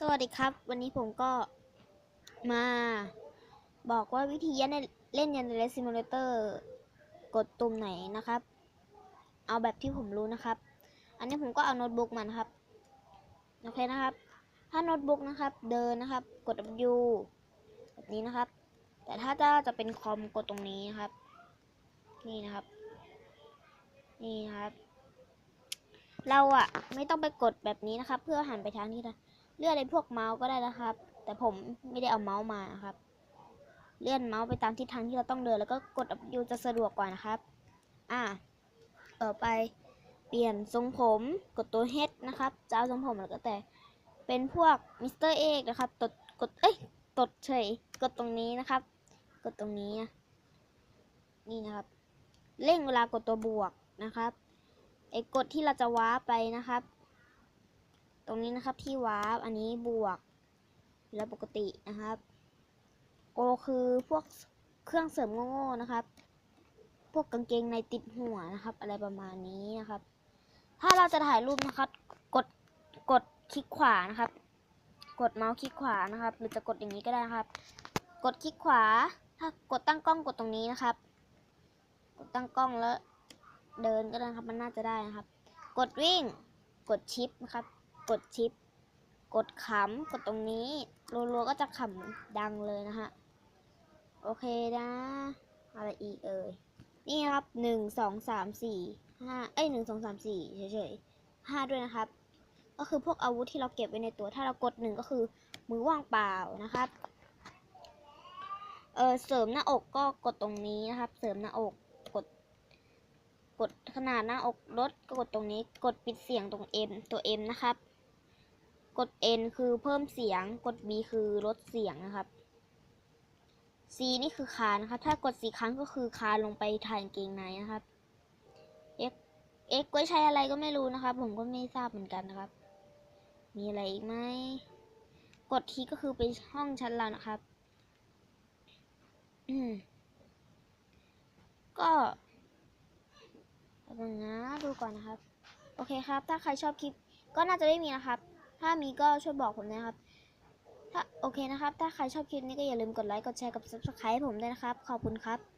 สวัสดีครับ วันนี้ผมก็มา บอกว่าวิธียันในเล่นยันในซิมูเลเตอร์กดตุ่มไหนนะครับ เอาแบบที่ผมรู้นะครับ อันนี้ผมก็เอาโน้ตบุ๊กมานะครับโอเคนะครับ ถ้าโน้ตบุ๊กนะครับ เดินนะครับ กด W แบบนี้นะครับ แต่ถ้าจะจะเป็นคอมกดตรงนี้นะครับ นี่นะครับ นี่นะครับ เราอะไม่ต้องไปกดแบบนี้นะครับ เพื่อหันไปทางที่นะ เลื่อนในพวกเมาส์ก็ได้นะครับ แต่ผมไม่ได้เอาเมาส์มานะครับ เลื่อนเมาส์ไปตามทิศทางที่เราต้องเดินแล้วก็กด W จะสะดวกกว่านะครับ อ่าต่อไปเปลี่ยนทรงผมกดตัว H นะครับจะเอาทรงผมแล้วก็แต่เป็นพวกมิสเตอร์เอกนะครับตดกดเอ้ยตดเฉยกดตรงนี้นะครับ กดตรงนี้นะนี่นะครับ เร่งเวลากดตัวบวกนะครับไอ้กดที่เราจะว้าไปนะครับ รงนี้นะครับที่วาร์ปอันนี้บวก แล้วปกตินะครับโอคือพวกเครื่องเสริมโง่ๆนะครับ พวกกางเกงในติดหัวนะครับ อะไรประมาณนี้นะครับ ถ้าเราจะถ่ายรูปนะครับ กดกดคลิกขวานะครับ กดเมาส์คลิกขวานะครับ หรือจะกดอย่างนี้ก็ได้นะครับ กดคลิกขวา ถ้ากดตั้งกล้องกดตรงนี้นะครับ กดตั้งกล้องแล้ว เดินก็ได้ครับมันน่าจะได้นะครับ กดวิ่ง กดชิปนะครับ กดชิป กดขำกดตรงนี้รัวๆก็จะขำดังเลยนะฮะ โอเคนะ อะไรอีกเอ่ย นี่ครับหนึ่งสองสามสี่ห้าเอ้ยหนึ่งสองสามสี่เฉยๆห้าด้วยนะครับ ก็คือพวกอาวุธที่เราเก็บไว้ในตัว ถ้าเรากดหนึ่งก็คือมือว่างเปล่านะครับ เออเสริมหน้าอกก็กดตรงนี้นะครับ เสริมหน้าอกกด กดขนาดหน้าอกลดก็กดตรงนี้ กดปิดเสียงตรง M ตัว M นะครับ กด N คือเพิ่มเสียง กด B คือลดเสียงนะครับ C นี่คือคานนะครับ ถ้ากดสีครั้งก็คือคานลงไปถ่ายกางเกงในนะครับ X X ไว้ใช้อะไรก็ไม่รู้นะครับ ผมก็ไม่ทราบเหมือนกันนะครับ มีอะไรอีกไหม กดทีก็คือไปห้องชั้นเรานะครับ ก็แป๊บนึงนะดูก่อนนะครับ โอเคครับ ถ้าใครชอบคลิปก็น่าจะไม่มีนะครับ ถ้ามีก็ช่วยบอกผมนะครับ ถ้าโอเคนะครับ ถ้าใครชอบคลิปนี้ก็อย่าลืมกดไลค์ กดแชร์ กับ subscribe ให้ผมด้วยนะครับ ขอบคุณครับ